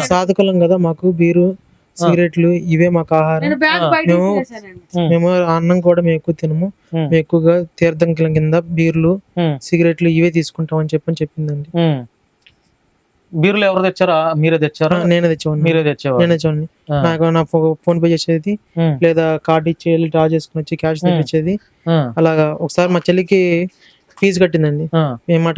సాధకులం కదా మాకు బీరు సిగరెట్లు ఇవే మాకు ఆహారం. మేము- మేము అన్నం కూడా మేము ఎక్కువ తినము. మేము ఎక్కువగా తీర్థం కింద బీర్లు సిగరెట్లు ఇవే తీసుకుంటాం అని చెప్పని చెప్పిందండి. బీరులు ఎవరు తెచ్చారా? మీరే తెచ్చారా? నేనే తెచ్చేవాడిని. మీరే తెచ్చేవారు నేనే తెచ్చేవాడిని. నాకు నా ఫోన్ పే చేసేది లేదా కార్డు ఇచ్చి వెళ్ళి డ్రా చేసుకుని వచ్చి క్యాష్. తెప్పించేది. అలాగా ఒకసారి మా చెల్లికి ఫీజు కట్టిందండి. ఆ. ఏ మాట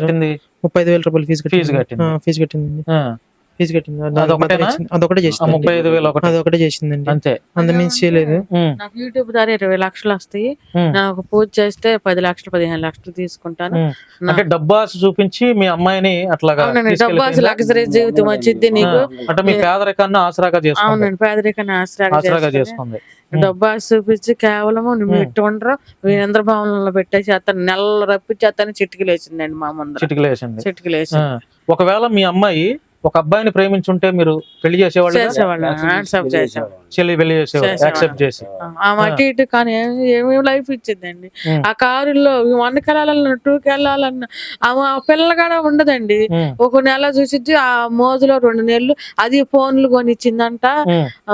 కట్టింది? ముప్పై ఐదు వేల రూపాయలు ఫీజు ఫీజు కట్టింది. ఫీజు కట్టిందండి. ఆ, ఫీజు కట్టింది. అదొకటేనా? అదొకటే చేసింది. ముప్పై ఐదు వేలు ఒకటి. అదొకటే చేసిందండి. అంతే. అంతమించి చేయలేదు. నాకు యూట్యూబ్ ద్వారా ఇరవై లక్షలు వస్తాయి. నాకు పూజ చేస్తే పది లక్షలు పదిహేను లక్షలు తీసుకుంటాను. అంటే డబ్బు ఆశ చూపించి మీ అమ్మాయిని అట్లాగా అవునండి డబ్బు తీసుకెళ్ళిపోయిందా? లగ్జరీ జీవితం వచ్చింది నీకు. అంటే మీ పేదరికాన్ని ఆసరాగా చేసుకుంది. అవునండి పేదరికాన్ని ఆసరాగా చేసుకుంది. డబ్బు చూపించి కేవలం నువ్వు ఎట్టు ఉండరు. వీరేంద్ర భవనంలో పెట్టేసి అతను నెలలు రప్పించి అతను చిటికలు వేసిందండి మా ముందర. చిటికలు వేసింది చిటికలు వేసి ఆ, ఒకవేళ మీ అమ్మాయి ఒక అబ్బాయిని ప్రేమించుంటే మీరు పెళ్ళి చేసేవాళ్ళు. చేసేవాళ్ళు యాక్సెప్ట్ చేసేవాళ్ళు. చెల్లి పెళ్ళి చేసేవాళ్ళు. చేసేవాళ్ళం. యాక్సెప్ట్ చేసి. ఆమె అటు ఇటు కానీ ఏమి- లైఫ్ ఇచ్చిందండి. ఆ కారులో వన్కి వెళ్ళాలన్నా టూకి వెళ్ళాలన్నా ఆమె ఆ పిల్లగాడ ఉండదండి. ఒక నెల చూసిద్ది ఆ మోజులో రెండు నెలలు అది ఫోన్లు కొనిచ్చిందంట.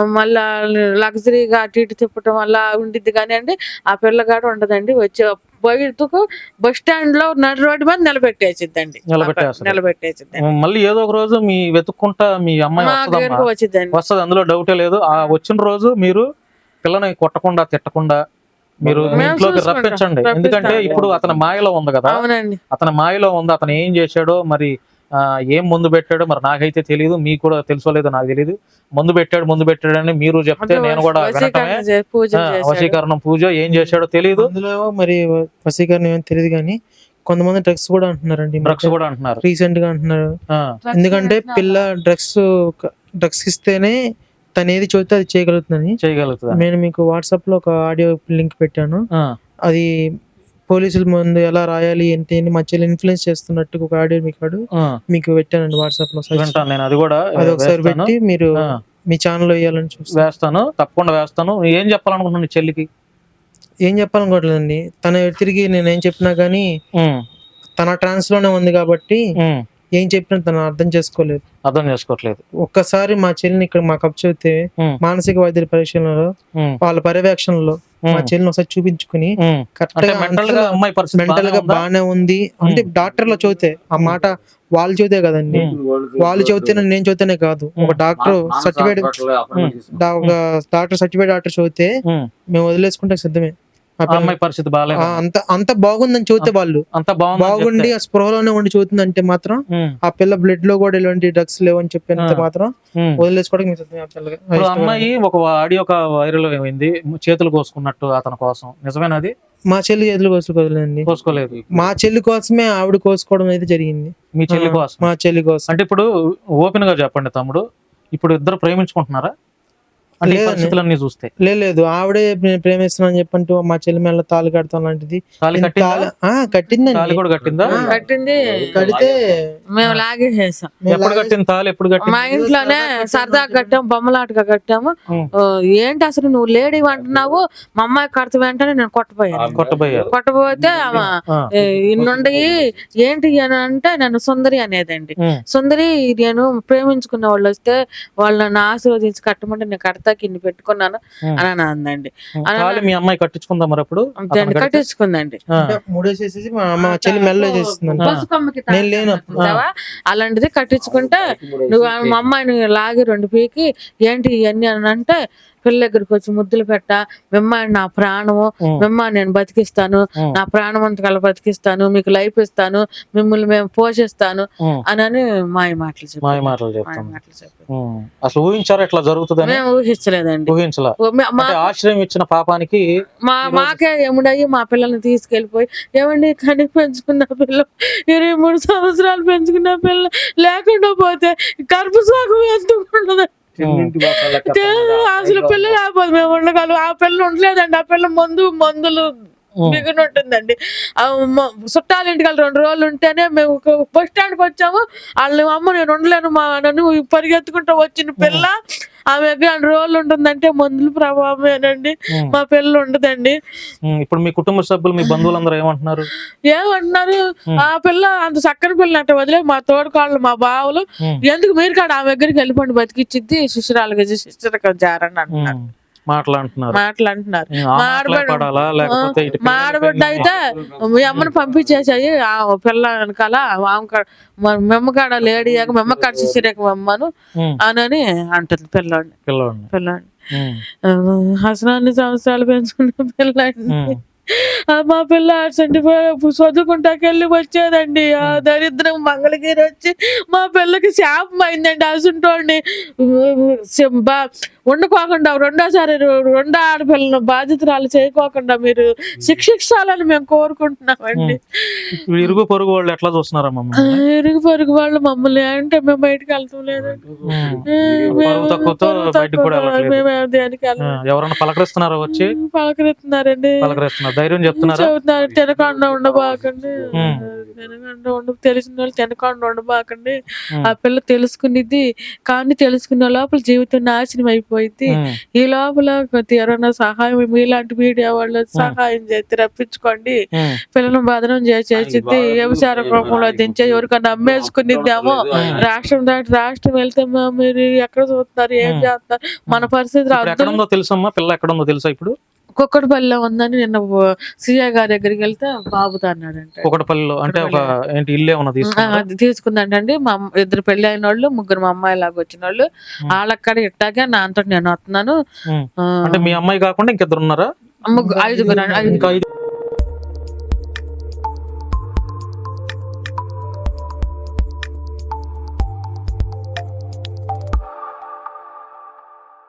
మళ్ళా లగ్జరీగా అటు ఇటు తిప్పటం వల్ల ఉండిద్ది కానీ అండి ఆ పిల్లగాడు ఉండదండి. వచ్చే బయటకు బస్ స్టాండ్లో నడి రోడ్డు మీద నిలబెట్టేసిద్దండి. ఉమ్, మళ్ళీ ఏదో ఒక రోజు మీ వెతుక్కుంటా మీ అమ్మాయి వచ్చిందండి వస్తుంది అందులో డౌటే లేదు. ఆ వచ్చిన రోజు మీరు పిల్లని కొట్టకుండా తిట్టకుండా మీరు ఇంట్లోకి. రప్పించండి. ఎందుకంటే ఇప్పుడు అతని మాయలో ఉంది కదా. అతని మాయలో ఉంది అతను ఏం చేశాడో మరి ఏం ముందు పెట్టాడో మరి నాకైతే తెలియదు మీకు కూడా తెలుసో లేదో నాకు తెలియదు ముందు పెట్టాడు ముందు పెట్టాడని మీరు చెప్తే నేను కూడా వశీకరణ పూజ. వశీకరణం ఏం చేశాడో తెలియదు అందులో మరి వసీకరణ ఏమో తెలియదు కానీ కొంతమంది డ్రగ్స్ కూడా అంటున్నారండి. డ్రగ్స్ కూడా అంటున్నారు. రీసెంట్గా అంటున్నారు. ఆ, ఎందుకంటే పిల్ల డ్రగ్స్ డ్రగ్స్ ఇస్తేనే తను ఏది చూస్తే అది చేయగలుగుతుందని. చేయగలుగుతుందా నేను మీకు వాట్సాప్లో ఒక ఆడియో లింక్ పెట్టాను. ఆ, అది పోలీసుల ముందు ఎలా రాయాలి ఏంటి అని మా చెల్లి ఇన్ఫ్లుయెన్స్ చేస్తున్నట్టు ఒక ఆడియో మీకు ఆడు. మీకు పెట్టానండి వాట్సాప్లో నేను అది కూడా అది ఒకసారి. పెట్టి మీరు మీ ఛానల్ వేయాలని చూస్తాను. వేస్తాను తప్పకుండా వేస్తాను. ఏం చెప్పాలనుకుంటున్నాను చెల్లికి? ఏం చెప్పాలనుకోవట్లేదండి. తన తిరిగి నేను ఏం చెప్పినా కానీ తన ట్రాన్స్లోనే ఉంది కాబట్టి ఏం చెప్పినా తను అర్థం చేసుకోలేదు. అర్థం చేసుకోవట్లేదు. ఒక్కసారి మా చెల్లిని ఇక్కడ మాకు అప్ చెబితే మానసిక వైద్యుల పరీక్షలలో వాళ్ళ పర్యవేక్షణలో మా చెల్లిని ఒకసారి చూపించుకుని. కరెక్ట్ అంటే మెంటల్గా అమ్మాయి పరిస్థితి మెంటల్గా ఉందా? బాగానే ఉంది. అంటే డాక్టర్లో చదివితే ఆ మాట వాళ్ళు చదివితే కదండి. వాళ్ళు చదివితే నేను చదివితేనే కాదు. ఒక డాక్టర్ సర్టిఫైడ్ ఒక డాక్టర్ సర్టిఫైడ్ డాక్టర్ చదివితే మేము వదిలేసుకుంటే సిద్ధమే. అమ్మాయి పరిస్థితి బాగాలేదు అంత అంత బాగుందని చదివితే వాళ్ళు అంత బాగుండి ఆ స్పృహలోనే ఉండి చదువుతుందంటే మాత్రం ఆ పిల్ల బ్లడ్లో కూడా ఎలాంటి డ్రగ్స్ లేవని చెప్పినంత. మాత్రం వదిలేసుకోవడానికి అమ్మాయి ఒక ఆడియో ఒక వైరల్ అయింది చేతులు కోసుకున్నట్టు అతని కోసం. నిజమేనది మా చెల్లి చేతులు కోసుకోలేదండి. కోసుకోలేదు. మా చెల్లి కోసమే ఆవిడ కోసుకోవడం అయితే జరిగింది. మీ చెల్లి కోసం మా చెల్లి కోసం. అంటే ఇప్పుడు ఓపెన్గా చెప్పండి తమ్ముడు. ఇప్పుడు ఇద్దరు ప్రేమించుకుంటున్నారా? అంటే. పరిస్థితులన్నీ చూస్తే. లే- లేదు. ఆవిడే నేను ప్రేమిస్తున్నాను చెప్పంటూ మా చెల్లి మేళ తాళి కడతాం లాంటిది. కట్టిందా? తాళి- కూడా కడితే మేము లాగేసేసాం. ఎప్పుడు కట్టింది తాళి? ఎప్పుడు కట్టింది? మా ఇంట్లోనే సరదా కట్టాము బొమ్మలాటగా కట్టాము. ఏంటి అసలు నువ్వు లేడీ అంటున్నావు? మా అమ్మాయి కడత వెంటనే నేను కొట్టపోయాను కొట్టబోతే ఏ, ఇన్నుండి ఏంటి అని అంటే నన్ను సుందరి అనేదండి. సుందరి నేను ప్రేమించుకున్న వాళ్ళు వస్తే వాళ్ళు నన్ను ఆశీర్వదించి కట్టమంటే నేను కడతాకి ఇన్ని పెట్టుకున్నాను. అని అని అందండి. మీ అమ్మాయి కట్టించుకుందా మరి అప్పుడు? కట్టించుకుందండి మూడేసేసి మా చెల్లి మెల్ల? అలాంటిది కట్టించుకుంటే నువ్వు మా అమ్మాయిని లాగి రెండు పీకి ఏంటి ఇవన్నీ అని అంటే పిల్ల దగ్గరికి వచ్చి ముద్దులు పెట్ట మిమ్మాయి నా ప్రాణము. మిమ్మ నేను బతికిస్తాను. నా ప్రాణం అంతకల బతికిస్తాను మీకు లైఫ్ ఇస్తాను మిమ్మల్ని మేము పోషిస్తాను ఉం. అని మాయ మాటలు మాయ మాటలు చెప్తాను. అసలు ఊహించారా ఇట్లా జరుగుతుందని మేము ఊహించలేదండి ఊహించలా ఆశ్రయం ఇచ్చిన పాపానికి మా మాకే ఎముడయ్యి మా పిల్లల్ని తీసుకెళ్ళిపోయి ఏమండి కని పెంచుకున్న పిల్ల ఇరవై మూడు సంవత్సరాలు పెంచుకున్న పిల్ల లేకుండా పోతే గర్భ సాగం ఎందుకు ఉండదు అసలు పిల్ల లేకపోతే మేము ఉండగలం. ఆ పిల్ల ఉండలేదండి. ఆ పిల్ల మందు మందులు మిగిలి ఉంటుందండి చుట్టాల ఇంటికి రెండు రోజులు ఉంటేనే మేము బస్ స్టాండ్కి వచ్చాము. వాళ్ళు అమ్మ నేను ఉండలేను మా నన్ను పరిగెత్తుకుంటూ వచ్చిన పిల్ల. ఆమె రెండు రోజులు ఉంటుందంటే మందుల ప్రభావమేనండి. మా పిల్లలు ఉండదండి. ఇప్పుడు మీ కుటుంబ సభ్యులు మీ బంధువులందరూ ఏమంటున్నారు? ఏమంటున్నారు. ఆ పిల్ల అంత చక్కని పిల్ల అంటే వదిలే మా తోడుకాళ్ళు మా బావులు. ఎందుకు మీరు కాడ ఆమె దగ్గరికి వెళ్ళిపోండి బతికిచ్చిద్ది శిశురాలుగా శిశురకం జారని అంటున్నారు. ఉమ్, మాటలు అంటున్నారు మాటలు అంటున్నారు ఉమ్, ఆ మా ఆడబిడ్డ- అయితే మీ అమ్మని పంపించేసాయి. ఆ పిల్ల వెనకాల ఆమె కాడ మా మెమ్మ కాడ లేడీ మెమ్మ కాడ శిశురేఖ అమ్మను ఉమ్, అని అంటుంది పిల్లోడిని. పిల్లవాడిని పిల్లోడిని. ఉమ్, హసనాన్ని సంవత్సరాలు పెంచుకున్న పిల్లాడిని. మా పిల్ల అసంటి చదువుకుంటాకి వెళ్ళి వచ్చేదండి. ఆ దరిద్రం మంగళగిరి వచ్చి మా పిల్లకి శాపం అయిందండి అసంటోడిని వండుకోకుండా రెండోసారి రెండో ఆడపిల్లను బాధితురాలు చేయకోకుండా మీరు శిక్షించాలని మేము కోరుకుంటున్నామండి. ఇరుగు పొరుగు వాళ్ళు ఎట్లా చూస్తున్నారమ్మా? ఇరుగు పొరుగు వాళ్ళు మమ్మల్ని అంటే మేము బయటకు వెళ్తాం లేదండి. ఎవరన్నా పలకరిస్తున్నారా వచ్చి? పలకరిస్తున్నారండి. పలకరిస్తున్నారు. ధైర్యం చెప్తున్నారా? చెబుతున్నారు తినకుండా ఉండబాకండి. తినకుండా ఉండ తెలిసిన వాళ్ళు తినకుండా ఉండబాకండి. ఆ పిల్ల తెలుసుకునేది కానీ తెలుసుకున్న లోపల జీవితం నాశనం అయిపోయింది. ఉమ్, ఈ లోపల ఎవరైనా సహాయం మీలాంటి మీడియా వాళ్ళు సహాయం చేసి రప్పించుకోండి. పిల్లలను బాధనం చేసేసింది వ్యవసాయ రూపంలో దించే ఎవరికైనా అమ్మేసుకునిద్దామో? రాష్ట్రం దాటి రాష్ట్రం వెళ్తే మీరు ఎక్కడ చూస్తున్నారు? ఏం చేస్తున్నారు? మన పరిస్థితి తెలుసమ్మా? పిల్ల ఎక్కడ ఉందో తెలుసా ఇప్పుడు? కుక్కడపల్లిలో ఉందని నిన్న సిఐ గారి దగ్గరికి వెళ్తే బాబుతో అన్నాడంట ఒకటపల్లిలో అంటే ఒక ఏంటి ఇల్లే తీసుకుందంటండి. మా ఇద్దరు పెళ్ళి అయిన వాళ్ళు ముగ్గురు మా అమ్మాయి లాగా వచ్చిన వాళ్ళు వాళ్ళక్కడ ఇట్టాగే నాతో నేను వస్తున్నాను. అంటే మీ అమ్మాయి కాకుండా ఇంకిద్దరు ఉన్నారా? ముగ్గురు ఐదుగురు ఐదు